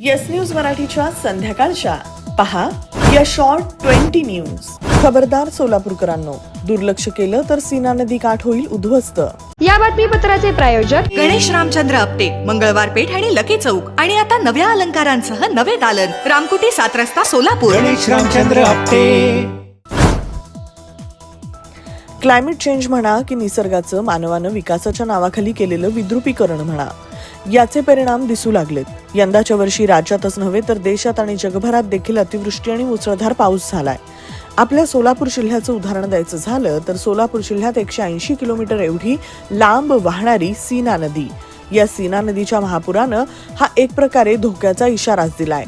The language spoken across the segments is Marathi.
येस न्यूज मराठीच्या संध्याकाळच्या. पहा या शॉर्ट ट्वेंटी न्यूज खबरदार सोलापूरकरांनो दुर्लक्ष केलं तर सीना नदी काठ होईल उद्ध्वस्त. या बातमीपत्राचे प्रायोजक गणेश रामचंद्र आपटे मंगळवार पेठ आणि लकी चौक. आणि आता नव्या अलंकारांसह नवे दालन. रामकुटी सात रस्ता सोलापूर. गणेश रामचंद्र आपटे. क्लायमेट चेंज म्हणा की निसर्गाचं मानवानं विकासाच्या नावाखाली केलेलं विद्रुपीकरण म्हणा. याचे परिणाम दिसू लागलेत. यंदाच्या वर्षी राज्यातच नव्हे तर देशात आणि जगभरात देखील अतिवृष्टी आणि मुसळधार पाऊस झालाय. आपल्या सोलापूर जिल्ह्याचं उदाहरण द्यायचं झालं तर सोलापूर जिल्ह्यात एकशे ऐंशी किलोमीटर एवढी लांब वाहणारी सीना नदी. या सीना नदीच्या महापुरानं हा एक प्रकारे धोक्याचा इशाराच दिलाय.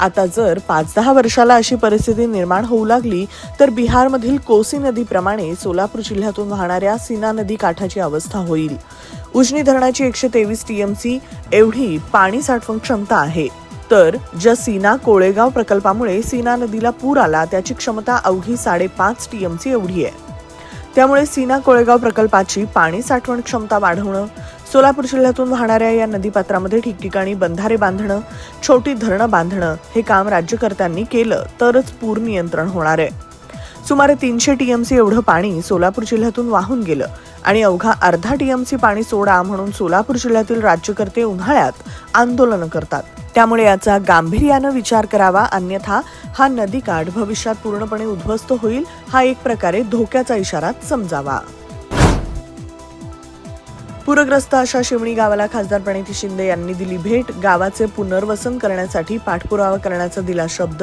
आता जर पाच दहा वर्षाला अशी परिस्थिती निर्माण होऊ लागली तर बिहारमधील कोसी नदीप्रमाणे सोलापूर जिल्ह्यातून वाहणाऱ्या सीना नदी काठाची अवस्था होईल. उजनी धरणाची एकशे तेवीस टीएमसी एवढी पाणी साठवण क्षमता आहे. तर ज्या सीना कोळेगाव प्रकल्पामुळे सीना नदीला पूर आला त्याची क्षमता अवघी साडेपाच टीएमसी एवढी आहे. त्यामुळे सीना कोळेगाव प्रकल्पाची पाणी साठवण क्षमता वाढवणं सोलापूर जिल्ह्यातून वाहणाऱ्या या नदीपात्रामध्ये ठिकठिकाणी बंधारे बांधणं छोटी धरणं बांधणं हे काम राज्यकर्त्यांनी केलं तरच पूर नियंत्रण होणार आहे. सुमारे तीनशे टीएमसी एवढं पाणी सोलापूर जिल्ह्यातून वाहून गेलं आणि अवघा अर्धा टीएमसी पाणी सोडा म्हणून सोलापूर जिल्ह्यातील राज्यकर्ते उन्हाळ्यात आंदोलनं करतात. त्यामुळे याचा गांभीर्यानं विचार करावा अन्यथा हा नदीकाठ भविष्यात पूर्णपणे उद्ध्वस्त होईल हा एक प्रकारे धोक्याचा इशारा समजावा. पूरग्रस्त अशा शिवणी गावाला खासदार प्रणिती शिंदे यांनी दिली भेट. गावाचे पुनर्वसन करण्यासाठी पाठपुरावा करण्याचा दिला शब्द.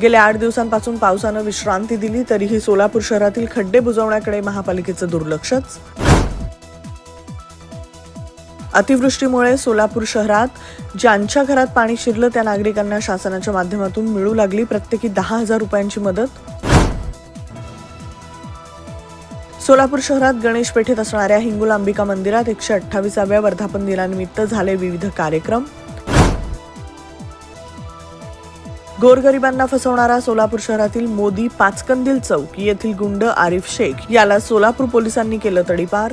गेल्या आठ दिवसांपासून पावसानं विश्रांती दिली तरीही सोलापूर शहरातील खड्डे बुजवण्याकडे महापालिकेचं दुर्लक्षच. अतिवृष्टीमुळे सोलापूर शहरात ज्यांच्या घरात पाणी शिरलं त्या नागरिकांना शासनाच्या माध्यमातून मिळू लागली प्रत्येकी दहा हजार रुपयांची मदत. सोलापूर शहरात गणेश पेठेत असणाऱ्या हिंगुलांबिका मंदिरात एकशे अठ्ठावीसाव्या वर्धापन दिनानिमित्त झाले विविध कार्यक्रम. गोरगरिबांना फसवणारा सोलापूर शहरातील मोदी पाचकंदील चौक येथील गुंड आरिफ शेख याला सोलापूर पोलिसांनी केलं तडीपार.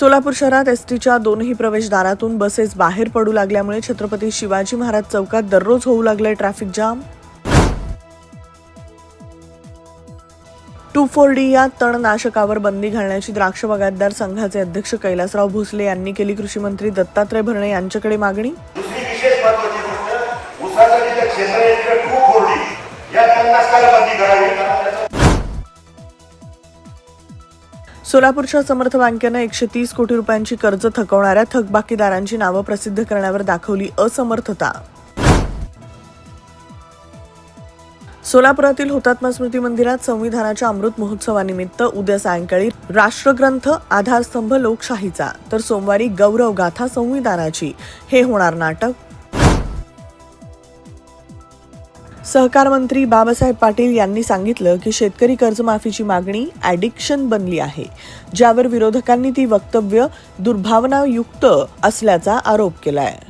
सोलापूर शहरात एसटीच्या दोनही प्रवेशद्वारातून बसेस बाहेर पडू लागल्यामुळे छत्रपती शिवाजी महाराज चौकात दररोज होऊ लागलंय traffic jam. Two four D या तणनाशकावर बंदी घालण्याची द्राक्ष बागायतदार संघाचे अध्यक्ष कैलासराव भोसले यांनी केली कृषी मंत्री दत्तात्रय भरणे यांच्याकडे मागणी. दुसरी सोलापूरच्या समर्थ बँकेनं एकशे तीस कोटी रुपयांची कर्ज थकवणाऱ्या थकबाकीदारांची नावं प्रसिद्ध करण्यावर दाखवली असमर्थता. सोलापुरातील हुतात्मा स्मृती मंदिरात संविधानाच्या अमृत महोत्सवानिमित्त उद्या सायंकाळी राष्ट्रग्रंथ आधारस्तंभ लोकशाहीचा तर सोमवारी गौरव गाथा संविधानाची. हे होणार नाटक सहकार मंत्री बाबासाहेब पाटील यांनी सांगितलं की शेतकरी कर्जमाफीची मागणी ॲडिक्शन बनली आहे ज्यावर विरोधकांनी ती वक्तव्य दुर्भावनायुक्त असल्याचा आरोप केला आहे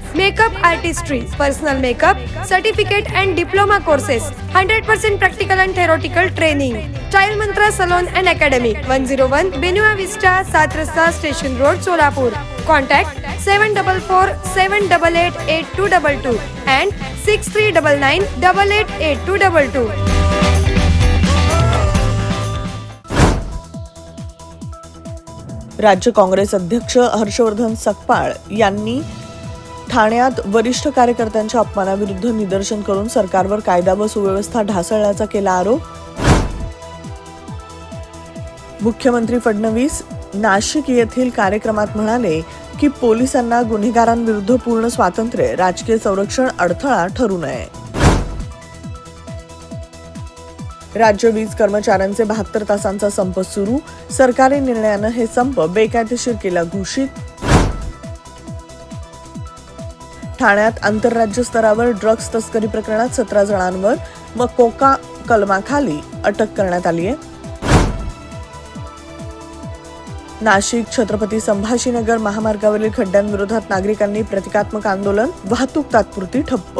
Makeup artistry personal makeup certificate and diploma courses hundred percent practical and theoretical training child Mantra salon and academy one zero one बेनुआ Vista Saat Rasta station road Solapur contact seven double four seven double eight eight two double two and six three double nine double eight eight two double two राज्य काँग्रेस अध्यक्ष हर्षवर्धन सकपाळ यांनी ठाण्यात वरिष्ठ कार्यकर्त्यांच्या अपमानाविरुद्ध निदर्शन करून सरकारवर कायदा व सुव्यवस्था ढासळण्याचा केला आरोप. मुख्यमंत्री फडणवीस नाशिक येथील कार्यक्रमात म्हणाले की पोलिसांना गुन्हेगारांविरुद्ध पूर्ण स्वातंत्र्य राजकीय संरक्षण अडथळा ठरू नये. राज्य वीज कर्मचाऱ्यांचे बहात्तर तासांचा संप सुरू. सरकारी निर्णयानं हे संप बेकायदेशीर केला घोषित. ठाण्यात आंतरराज्य स्तरावर ड्रग्ज तस्करी प्रकरणात सतरा जणांवर व कोका कलमाखाली अटक करण्यात आली आहे. नाशिक छत्रपती संभाजीनगर महामार्गावरील खड्ड्यांविरोधात नागरिकांनी प्रतिकात्मक आंदोलन वाहतूक तात्पुरती ठप्प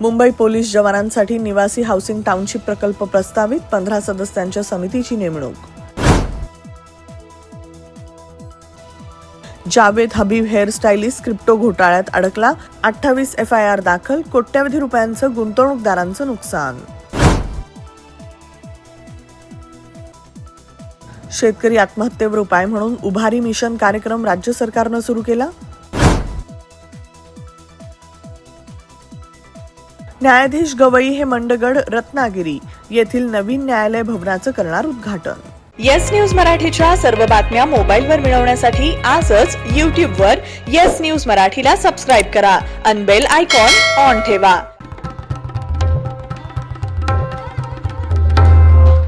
मुंबई पोलीस जवानांसाठी निवासी हाऊसिंग टाउनशिप प्रकल्प प्रस्तावित पंधरा सदस्यांच्या समितीची नेमणूक. जावेद हबीब हेअरस्टाईलिस्ट क्रिप्टो घोटाळ्यात अडकला अठ्ठावीस एफ आय आर दाखल कोट्यवधी रुपयांचं गुंतवणूकदारांचं नुकसान. शेतकरी आत्महत्येवर उपाय म्हणून उभारी मिशन कार्यक्रम राज्य सरकारनं सुरू केला. न्यायाधीश गवई हे मंडगड रत्नागिरी येथील नवीन न्यायालय भवनाचं करणार उद्घाटन. येस न्यूज मराठीच्या सर्व बातम्या मोबाईलवर मिळवण्यासाठी आजच यूट्यूबवर येस न्यूज मराठीला सबस्क्राईब करा. अनबेल आयकॉन ऑन ठेवा.